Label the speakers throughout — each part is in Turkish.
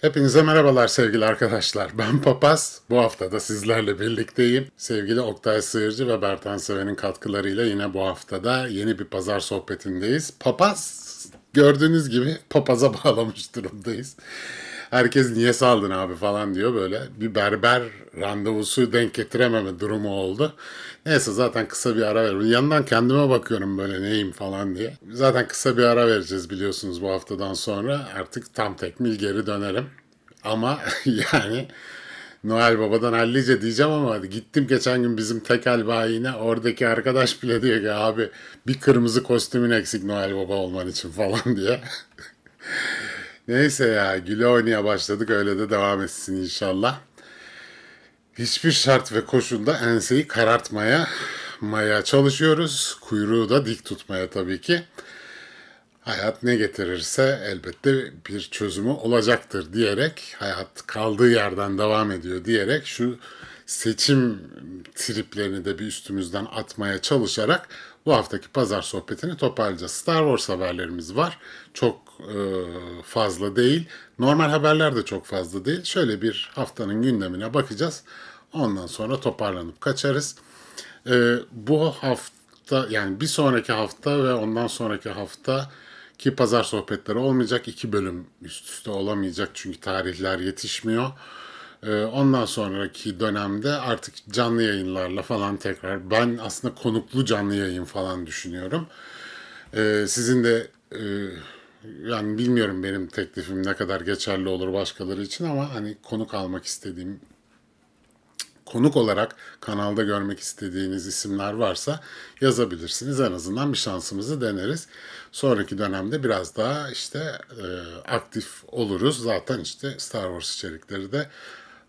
Speaker 1: Hepinize merhabalar sevgili arkadaşlar. Ben Papaz. Bu hafta da sizlerle birlikteyim. Sevgili Oktay Sığırcı ve Bertan Seven'in katkılarıyla yine bu haftada yeni bir pazar sohbetindeyiz. Papaz gördüğünüz gibi papaza bağlamış durumdayız. Herkes niye saldın abi falan diyor böyle. Bir berber randevusu denk getirememe durumu oldu. Neyse zaten kısa bir ara veriyorum. Yandan kendime bakıyorum böyle neyim falan diye. Zaten kısa bir ara vereceğiz biliyorsunuz bu haftadan sonra. Artık tam tekmil geri dönerim. Ama yani Noel Baba'dan hallice diyeceğim ama gittim geçen gün bizim tekel bayine oradaki arkadaş bile diyor ki abi bir kırmızı kostümün eksik Noel Baba olman için falan diye. Neyse ya güle oynaya başladık öyle de devam etsin inşallah. Hiçbir şart ve koşulda enseyi karartmaya maya çalışıyoruz. Kuyruğu da dik tutmaya tabii ki. Hayat ne getirirse elbette bir çözümü olacaktır diyerek hayat kaldığı yerden devam ediyor diyerek şu seçim triplerini de bir üstümüzden atmaya çalışarak bu haftaki pazar sohbetini toparlayacağız. Star Wars haberlerimiz var. Çok e, fazla değil. Normal haberler de çok fazla değil. Şöyle bir haftanın gündemine bakacağız. Ondan sonra toparlanıp kaçarız. E, bu hafta yani bir sonraki hafta ve ondan sonraki hafta ki pazar sohbetleri olmayacak. iki bölüm üst üste olamayacak çünkü tarihler yetişmiyor. Ee, Ondan sonraki dönemde artık canlı yayınlarla falan tekrar ben aslında konuklu canlı yayın falan düşünüyorum. Ee, Sizin de e, yani bilmiyorum benim teklifim ne kadar geçerli olur başkaları için ama hani konuk almak istediğim konuk olarak kanalda görmek istediğiniz isimler varsa yazabilirsiniz. En azından bir şansımızı deneriz. Sonraki dönemde biraz daha işte e, aktif oluruz. Zaten işte Star Wars içerikleri de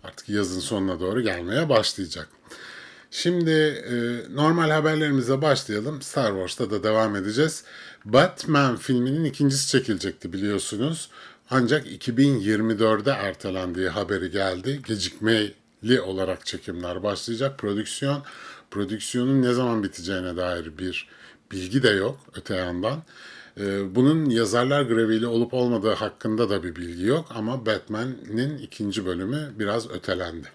Speaker 1: artık yazın sonuna doğru gelmeye başlayacak. Şimdi e, normal haberlerimize başlayalım. Star Wars'ta da devam edeceğiz. Batman filminin ikincisi çekilecekti biliyorsunuz. Ancak 2024'de ertelendiği haberi geldi. Gecikmeli olarak çekimler başlayacak. Prodüksiyon, prodüksiyonun ne zaman biteceğine dair bir bilgi de yok öte yandan. Ee, Bunun yazarlar greviyle olup olmadığı hakkında da bir bilgi yok ama Batman'in ikinci bölümü biraz ötelendi.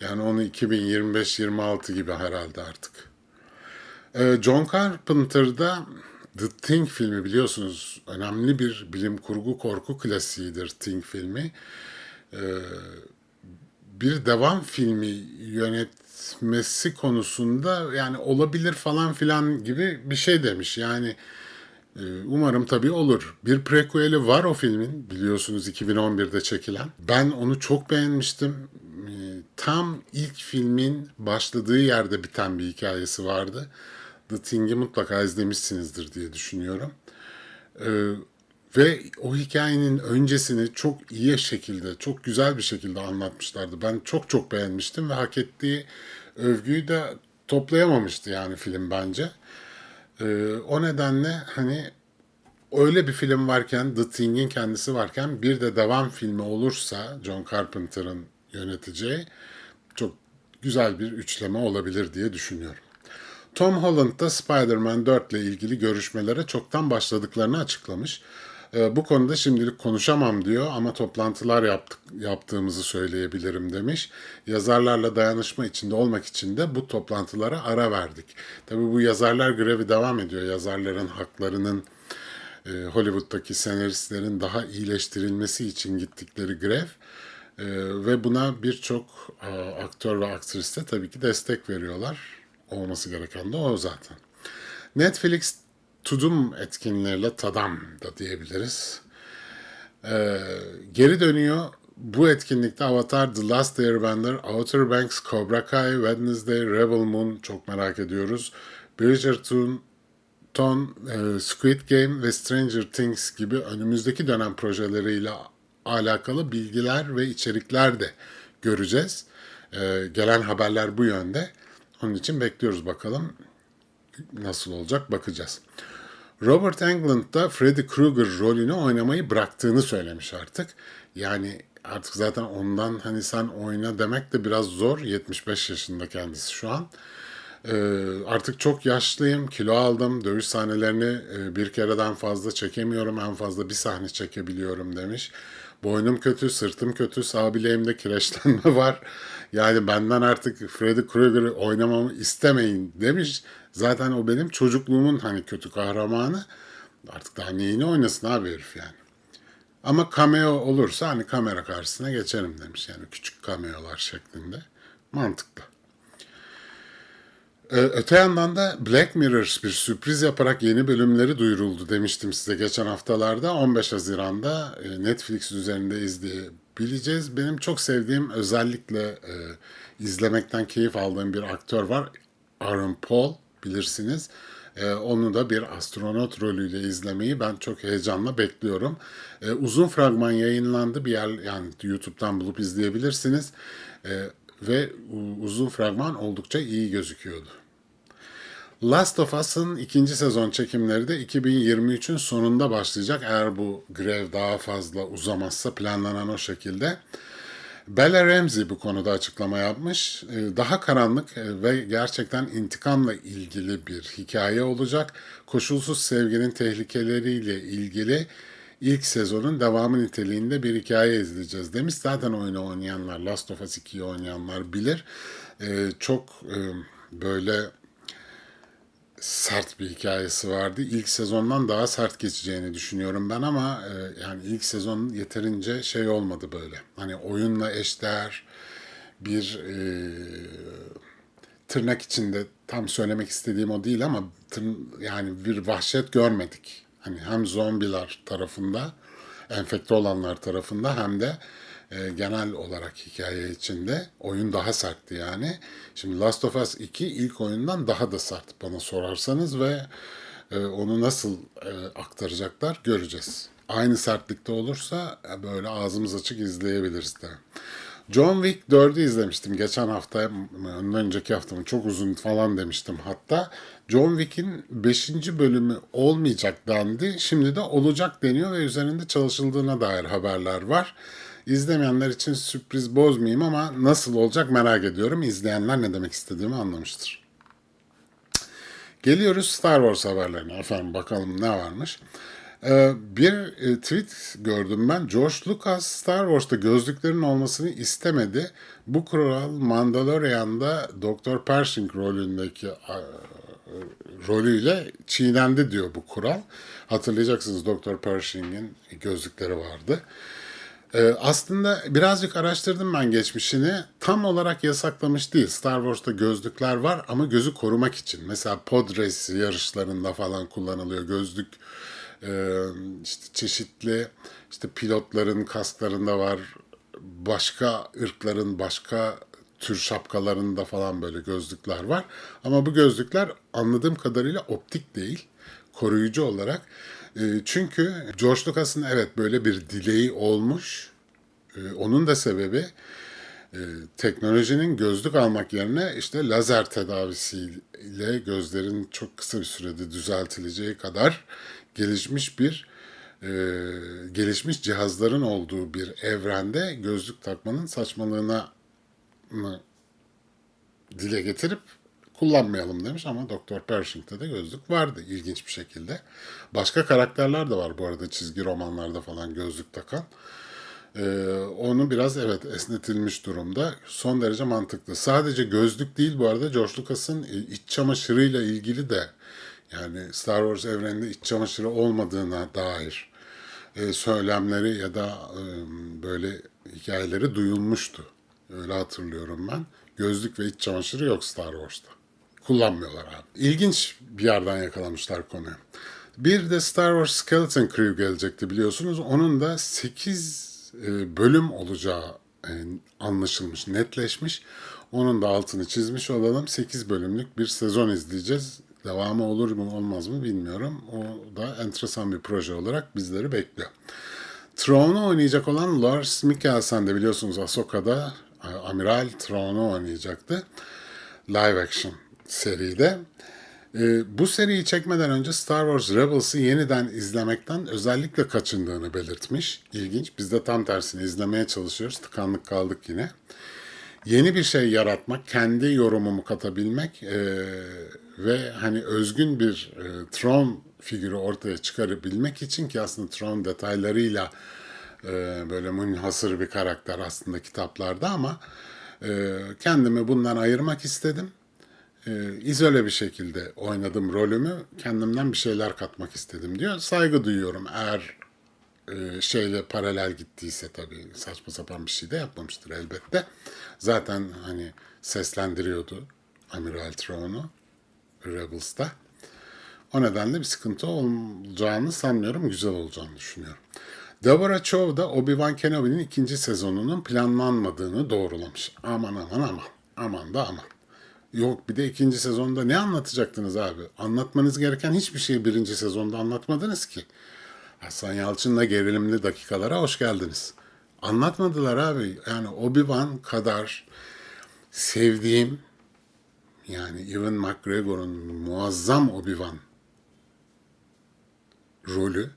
Speaker 1: Yani onu 2025-26 gibi herhalde artık. Ee, John Carpenter'da The Thing filmi biliyorsunuz önemli bir bilim kurgu korku klasiğidir Thing filmi. Ee, bir devam filmi yönetmesi konusunda yani olabilir falan filan gibi bir şey demiş. Yani umarım tabii olur. Bir prequel'i var o filmin biliyorsunuz 2011'de çekilen. Ben onu çok beğenmiştim. E, Tam ilk filmin başladığı yerde biten bir hikayesi vardı. The Thing'i mutlaka izlemişsinizdir diye düşünüyorum. Ee, ve o hikayenin öncesini çok iyi şekilde, çok güzel bir şekilde anlatmışlardı. Ben çok çok beğenmiştim ve hak ettiği övgüyü de toplayamamıştı yani film bence. Ee, o nedenle hani öyle bir film varken, The Thing'in kendisi varken bir de devam filmi olursa John Carpenter'ın yöneteceği çok güzel bir üçleme olabilir diye düşünüyorum. Tom Holland da Spider-Man 4 ile ilgili görüşmelere çoktan başladıklarını açıklamış. Ee, Bu konuda şimdilik konuşamam diyor ama toplantılar yaptık, yaptığımızı söyleyebilirim demiş. Yazarlarla dayanışma içinde olmak için de bu toplantılara ara verdik. Tabii bu yazarlar grevi devam ediyor. Yazarların haklarının e, Hollywood'daki senaristlerin daha iyileştirilmesi için gittikleri grev. E, ve buna birçok e, aktör ve aktris de tabii ki destek veriyorlar. Olması gereken de o zaten. Netflix Tudum etkinliğiyle tadam da diyebiliriz. Ee, geri dönüyor. Bu etkinlikte Avatar, The Last Airbender, Outer Banks, Cobra Kai, Wednesday, Rebel Moon çok merak ediyoruz. Bridgerton, Ton, e, Squid Game ve Stranger Things gibi önümüzdeki dönem projeleriyle alakalı bilgiler ve içerikler de göreceğiz. E, gelen haberler bu yönde. Onun için bekliyoruz bakalım nasıl olacak bakacağız. Robert Englund da Freddy Krueger rolünü oynamayı bıraktığını söylemiş artık. Yani artık zaten ondan hani sen oyna demek de biraz zor. 75 yaşında kendisi şu an. Ee, artık çok yaşlıyım, kilo aldım, dövüş sahnelerini e, bir kereden fazla çekemiyorum, en fazla bir sahne çekebiliyorum demiş. Boynum kötü, sırtım kötü, sağ bileğimde kireçlenme var. Yani benden artık Freddy Krueger'ı oynamamı istemeyin demiş. Zaten o benim çocukluğumun hani kötü kahramanı. Artık daha neyini oynasın abi herif yani. Ama cameo olursa hani kamera karşısına geçerim demiş. Yani küçük cameolar şeklinde. Mantıklı. Ee, Öte yandan da Black Mirror bir sürpriz yaparak yeni bölümleri duyuruldu demiştim size geçen haftalarda. 15 Haziran'da e, Netflix üzerinde izleyebileceğiz. Benim çok sevdiğim özellikle e, izlemekten keyif aldığım bir aktör var. Aaron Paul bilirsiniz. E, onu da bir astronot rolüyle izlemeyi ben çok heyecanla bekliyorum. E, uzun fragman yayınlandı bir yer yani YouTube'dan bulup izleyebilirsiniz. E, ve uzun fragman oldukça iyi gözüküyordu. Last of Us'ın ikinci sezon çekimleri de 2023'ün sonunda başlayacak eğer bu grev daha fazla uzamazsa planlanan o şekilde. Bella Ramsey bu konuda açıklama yapmış. Ee, Daha karanlık e, ve gerçekten intikamla ilgili bir hikaye olacak. Koşulsuz sevginin tehlikeleriyle ilgili ilk sezonun devamı niteliğinde bir hikaye izleyeceğiz demiş. Zaten oyunu oynayanlar, Last of Us 2'yi oynayanlar bilir. Ee, Çok e, böyle sert bir hikayesi vardı. İlk sezondan daha sert geçeceğini düşünüyorum ben ama e, yani ilk sezon yeterince şey olmadı böyle. Hani oyunla eşdeğer bir e, tırnak içinde tam söylemek istediğim o değil ama tırn- yani bir vahşet görmedik. Hani hem zombiler tarafında, enfekte olanlar tarafında hem de e, genel olarak hikaye içinde oyun daha sertti yani. Şimdi Last of Us 2 ilk oyundan daha da sert bana sorarsanız ve e, onu nasıl e, aktaracaklar göreceğiz. Aynı sertlikte olursa e, böyle ağzımız açık izleyebiliriz de. John Wick 4'ü izlemiştim geçen hafta, ondan önceki hafta mı çok uzun falan demiştim hatta. John Wick'in 5. bölümü olmayacak dendi. Şimdi de olacak deniyor ve üzerinde çalışıldığına dair haberler var. İzlemeyenler için sürpriz bozmayayım ama nasıl olacak merak ediyorum. İzleyenler ne demek istediğimi anlamıştır. Geliyoruz Star Wars haberlerine. Efendim bakalım ne varmış. Ee, bir e, tweet gördüm ben. George Lucas Star Wars'ta gözlüklerin olmasını istemedi. Bu kural Mandalorian'da Dr. Pershing rolündeki a, rolüyle çiğnendi diyor bu kural. Hatırlayacaksınız Dr. Pershing'in gözlükleri vardı. Ee, aslında birazcık araştırdım ben geçmişini. Tam olarak yasaklamış değil. Star Wars'ta gözlükler var ama gözü korumak için. Mesela pod race yarışlarında falan kullanılıyor gözlük. Ee, işte çeşitli işte pilotların kasklarında var. Başka ırkların başka tür şapkalarında falan böyle gözlükler var. Ama bu gözlükler anladığım kadarıyla optik değil. Koruyucu olarak. E, çünkü George Lucas'ın evet böyle bir dileği olmuş. E, onun da sebebi e, teknolojinin gözlük almak yerine işte lazer tedavisiyle gözlerin çok kısa bir sürede düzeltileceği kadar gelişmiş bir e, gelişmiş cihazların olduğu bir evrende gözlük takmanın saçmalığına mı dile getirip kullanmayalım demiş ama Dr. Pershing'de de gözlük vardı ilginç bir şekilde. Başka karakterler de var bu arada çizgi romanlarda falan gözlük takan. Ee, onu biraz evet esnetilmiş durumda. Son derece mantıklı. Sadece gözlük değil bu arada George Lucas'ın iç çamaşırıyla ilgili de yani Star Wars evreninde iç çamaşırı olmadığına dair e, söylemleri ya da e, böyle hikayeleri duyulmuştu. Öyle hatırlıyorum ben. Gözlük ve iç çamaşırı yok Star Wars'ta. Kullanmıyorlar abi. İlginç bir yerden yakalamışlar konuyu. Bir de Star Wars Skeleton Crew gelecekti biliyorsunuz. Onun da 8 bölüm olacağı e, anlaşılmış, netleşmiş. Onun da altını çizmiş olalım. 8 bölümlük bir sezon izleyeceğiz. Devamı olur mu olmaz mı bilmiyorum. O da enteresan bir proje olarak bizleri bekliyor. Thrawn'u oynayacak olan Lars Mikkelsen de biliyorsunuz Ahsoka'da e, Amiral Thrawn'u oynayacaktı. Live action seride. E, bu seriyi çekmeden önce Star Wars Rebels'ı yeniden izlemekten özellikle kaçındığını belirtmiş. İlginç. Biz de tam tersini izlemeye çalışıyoruz. Tıkanlık kaldık yine. Yeni bir şey yaratmak, kendi yorumumu katabilmek e, ve hani özgün bir e, Tron figürü ortaya çıkarabilmek için ki aslında Tron detaylarıyla e, böyle münhasır bir karakter aslında kitaplarda ama e, kendimi bundan ayırmak istedim. E, izole bir şekilde oynadım rolümü. Kendimden bir şeyler katmak istedim diyor. Saygı duyuyorum eğer e, şeyle paralel gittiyse tabii saçma sapan bir şey de yapmamıştır elbette. Zaten hani seslendiriyordu Amiral Thrawn'u Rebels'ta. O nedenle bir sıkıntı olacağını sanmıyorum. Güzel olacağını düşünüyorum. Deborah Chow da Obi-Wan Kenobi'nin ikinci sezonunun planlanmadığını doğrulamış. Aman aman aman. Aman da aman. Yok bir de ikinci sezonda ne anlatacaktınız abi? Anlatmanız gereken hiçbir şeyi birinci sezonda anlatmadınız ki. Hasan Yalçın'la gerilimli dakikalara hoş geldiniz. Anlatmadılar abi. Yani Obi-Wan kadar sevdiğim yani Ewan McGregor'un muazzam Obi-Wan rolü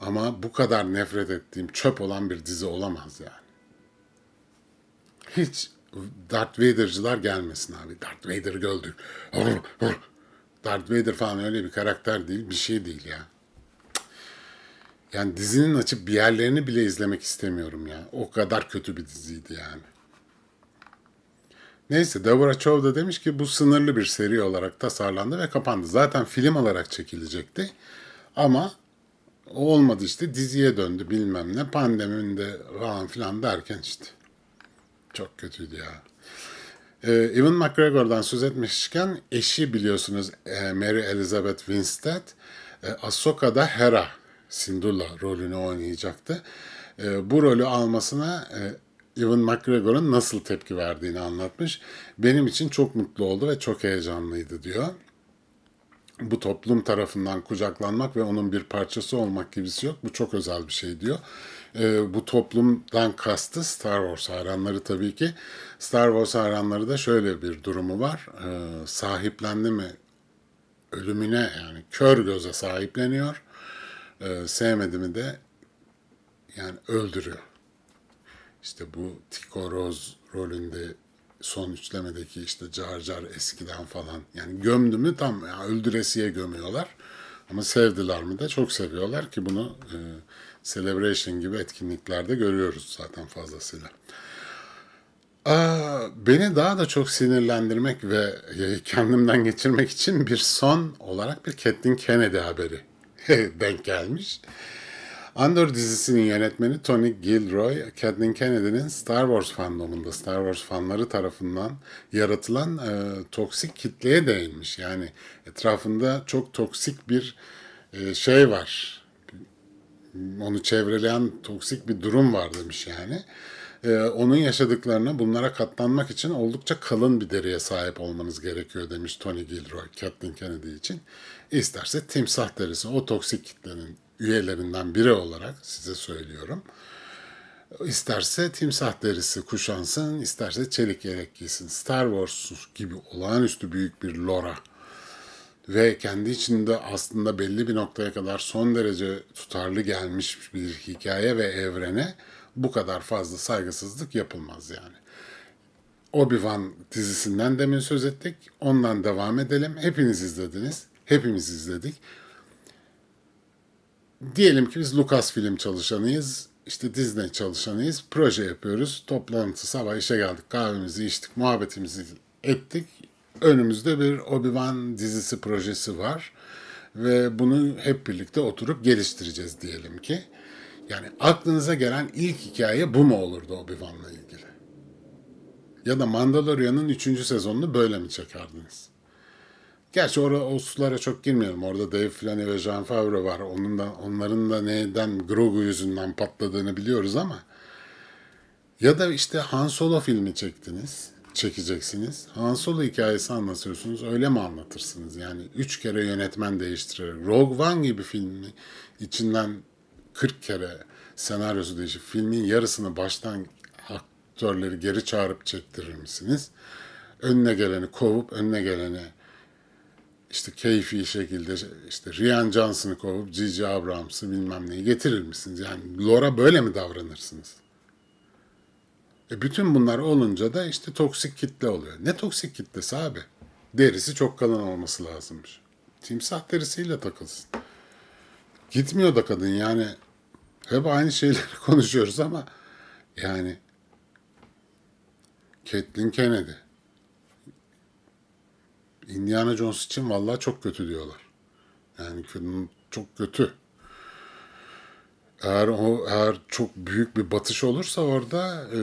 Speaker 1: ama bu kadar nefret ettiğim çöp olan bir dizi olamaz yani. Hiç Darth Vader'cılar gelmesin abi. Darth Vader gördük. Darth Vader falan öyle bir karakter değil, bir şey değil ya. Yani dizinin açıp bir yerlerini bile izlemek istemiyorum ya. O kadar kötü bir diziydi yani. Neyse Deborah Chow da demiş ki bu sınırlı bir seri olarak tasarlandı ve kapandı. Zaten film olarak çekilecekti. Ama olmadı işte diziye döndü bilmem ne. Pandeminde falan filan derken işte. Çok kötüydü ya. Ee, McGregor'dan söz etmişken eşi biliyorsunuz e, Mary Elizabeth Winstead. E, Ahsoka'da Hera Syndulla rolünü oynayacaktı. E, bu rolü almasına e, Ewan McGregor'un nasıl tepki verdiğini anlatmış. Benim için çok mutlu oldu ve çok heyecanlıydı diyor. Bu toplum tarafından kucaklanmak ve onun bir parçası olmak gibisi yok. Bu çok özel bir şey diyor. Ee, bu toplumdan kastı Star Wars hayranları tabii ki. Star Wars hayranları da şöyle bir durumu var. Ee, sahiplendi mi ölümüne yani kör göze sahipleniyor. Ee, sevmedi mi de yani öldürüyor. İşte bu Tico Rose rolünde son üçlemedeki işte Car Car eskiden falan. Yani gömdü mü tam yani öldüresiye gömüyorlar. Ama sevdiler mi de çok seviyorlar ki bunu e, Celebration gibi etkinliklerde görüyoruz zaten fazlasıyla. Aa, beni daha da çok sinirlendirmek ve kendimden geçirmek için bir son olarak bir Kathleen Kennedy haberi denk gelmiş. Andor dizisinin yönetmeni Tony Gilroy, Kathleen Kennedy'nin Star Wars fandomunda, Star Wars fanları tarafından yaratılan e, toksik kitleye değinmiş. Yani etrafında çok toksik bir e, şey var. Onu çevreleyen toksik bir durum var demiş yani. E, onun yaşadıklarına bunlara katlanmak için oldukça kalın bir deriye sahip olmanız gerekiyor demiş Tony Gilroy, Kathleen Kennedy için. İsterse timsah derisi o toksik kitlenin üyelerinden biri olarak size söylüyorum. İsterse timsah derisi kuşansın, isterse çelik yelek giysin. Star Wars gibi olağanüstü büyük bir lora ve kendi içinde aslında belli bir noktaya kadar son derece tutarlı gelmiş bir hikaye ve evrene bu kadar fazla saygısızlık yapılmaz yani. Obi-Wan dizisinden demin söz ettik. Ondan devam edelim. Hepiniz izlediniz. Hepimiz izledik. Diyelim ki biz Lucasfilm çalışanıyız. işte Disney çalışanıyız. Proje yapıyoruz. Toplantı sabah işe geldik. Kahvemizi içtik. Muhabbetimizi ettik. Önümüzde bir Obi-Wan dizisi projesi var. Ve bunu hep birlikte oturup geliştireceğiz diyelim ki. Yani aklınıza gelen ilk hikaye bu mu olurdu Obi-Wan'la ilgili? Ya da Mandalorian'ın 3. sezonunu böyle mi çekerdiniz? Gerçi orada o sulara çok girmiyorum. Orada Dave Filoni ve Jon Favreau var. Onun da, onların da neden Grogu yüzünden patladığını biliyoruz ama ya da işte Han Solo filmi çektiniz, çekeceksiniz. Han Solo hikayesi anlatıyorsunuz. Öyle mi anlatırsınız? Yani üç kere yönetmen değiştirerek. Rogue One gibi filmi içinden 40 kere senaryosu değişip filmin yarısını baştan aktörleri geri çağırıp çektirir misiniz? Önüne geleni kovup önüne geleni işte keyfi şekilde işte Rian Johnson'ı kovup Gigi Abrams'ı bilmem neyi getirir misiniz? Yani Laura böyle mi davranırsınız? E bütün bunlar olunca da işte toksik kitle oluyor. Ne toksik kitlesi abi? Derisi çok kalın olması lazımmış. Timsah derisiyle takılsın. Gitmiyor da kadın yani Hep aynı şeyleri konuşuyoruz ama yani Kathleen Kennedy Indiana Jones için vallahi çok kötü diyorlar. Yani çok kötü. Eğer o eğer çok büyük bir batış olursa orada e,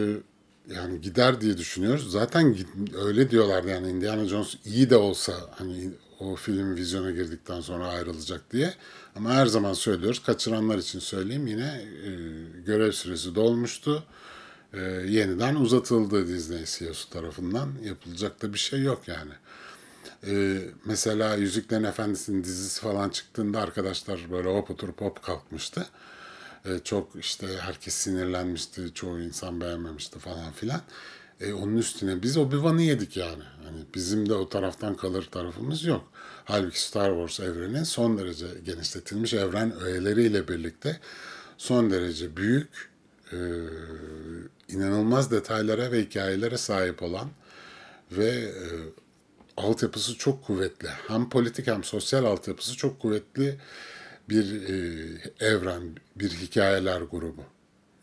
Speaker 1: yani gider diye düşünüyoruz. Zaten öyle diyorlar yani Indiana Jones iyi de olsa hani o film vizyona girdikten sonra ayrılacak diye. Ama her zaman söylüyoruz. Kaçıranlar için söyleyeyim yine e, görev süresi dolmuştu. E, yeniden uzatıldı Disney CEO'su tarafından. Yapılacak da bir şey yok yani. Ee, mesela Yüzüklerin Efendisi'nin dizisi falan çıktığında arkadaşlar böyle hop oturup hop kalkmıştı. Ee, çok işte herkes sinirlenmişti, çoğu insan beğenmemişti falan filan. Ee, onun üstüne biz Obi-Wan'ı yedik yani. Hani bizim de o taraftan kalır tarafımız yok. Halbuki Star Wars evrenin son derece genişletilmiş evren öğeleriyle birlikte son derece büyük, e, inanılmaz detaylara ve hikayelere sahip olan ve e, altyapısı çok kuvvetli. Hem politik hem sosyal altyapısı çok kuvvetli bir e, evren, bir hikayeler grubu.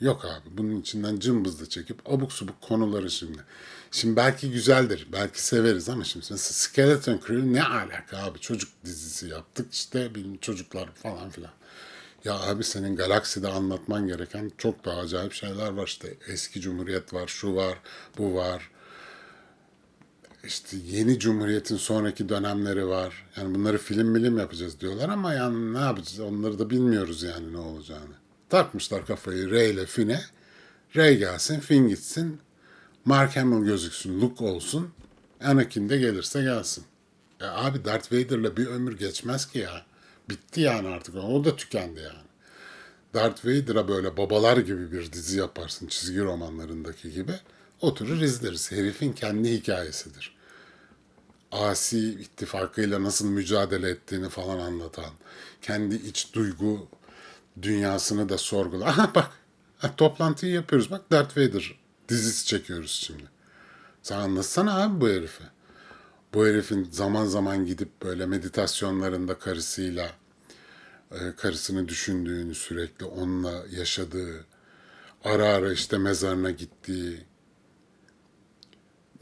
Speaker 1: Yok abi bunun içinden cımbızla çekip abuk subuk konuları şimdi. Şimdi belki güzeldir, belki severiz ama şimdi mesela Skeleton Crew ne alaka abi çocuk dizisi yaptık işte benim çocuklar falan filan. Ya abi senin galakside anlatman gereken çok daha acayip şeyler var işte eski cumhuriyet var, şu var, bu var işte yeni cumhuriyetin sonraki dönemleri var. Yani bunları film milim yapacağız diyorlar ama yani ne yapacağız onları da bilmiyoruz yani ne olacağını. Takmışlar kafayı Rey ile Finn'e. Rey gelsin, Finn gitsin. Mark Hamill gözüksün, Luke olsun. Anakin de gelirse gelsin. Ya abi Darth Vader'la bir ömür geçmez ki ya. Bitti yani artık. O da tükendi yani. Darth Vader'a böyle babalar gibi bir dizi yaparsın çizgi romanlarındaki gibi. Oturur izleriz. Herifin kendi hikayesidir. Asi ittifakıyla nasıl mücadele ettiğini falan anlatan, kendi iç duygu dünyasını da sorgula. Aha bak, toplantıyı yapıyoruz. Bak Darth Vader dizisi çekiyoruz şimdi. Sen anlatsana abi bu herifi. Bu herifin zaman zaman gidip böyle meditasyonlarında karısıyla, e, karısını düşündüğünü sürekli onunla yaşadığı, ara ara işte mezarına gittiği,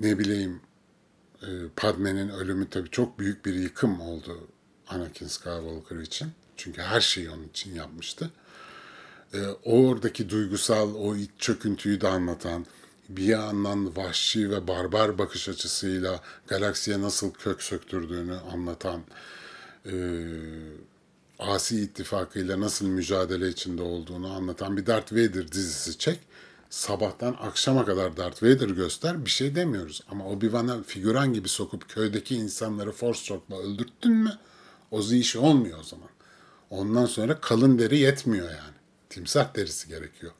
Speaker 1: ne bileyim e, Padme'nin ölümü tabii çok büyük bir yıkım oldu Anakin Skywalker için. Çünkü her şeyi onun için yapmıştı. E, oradaki duygusal o iç çöküntüyü de anlatan, bir yandan vahşi ve barbar bakış açısıyla galaksiye nasıl kök söktürdüğünü anlatan, e, asi ittifakıyla nasıl mücadele içinde olduğunu anlatan bir Darth Vader dizisi çek. Sabahtan akşama kadar Darth Vader göster bir şey demiyoruz. Ama Obi-Wan'a figüran gibi sokup köydeki insanları force chokla öldürttün mü o iş olmuyor o zaman. Ondan sonra kalın deri yetmiyor yani. Timsah derisi gerekiyor.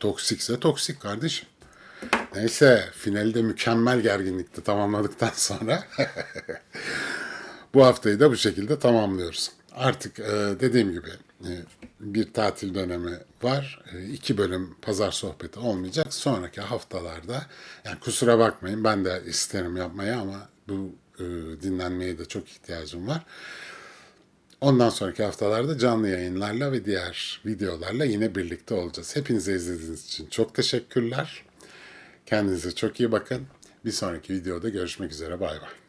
Speaker 1: Toksikse toksik kardeşim. Neyse finali de mükemmel gerginlikte tamamladıktan sonra bu haftayı da bu şekilde tamamlıyoruz. Artık e, dediğim gibi e, bir tatil dönemi var. E, iki bölüm pazar sohbeti olmayacak. Sonraki haftalarda yani kusura bakmayın ben de isterim yapmayı ama bu e, dinlenmeye de çok ihtiyacım var. Ondan sonraki haftalarda canlı yayınlarla ve diğer videolarla yine birlikte olacağız. Hepinize izlediğiniz için çok teşekkürler. Kendinize çok iyi bakın. Bir sonraki videoda görüşmek üzere. Bay bay.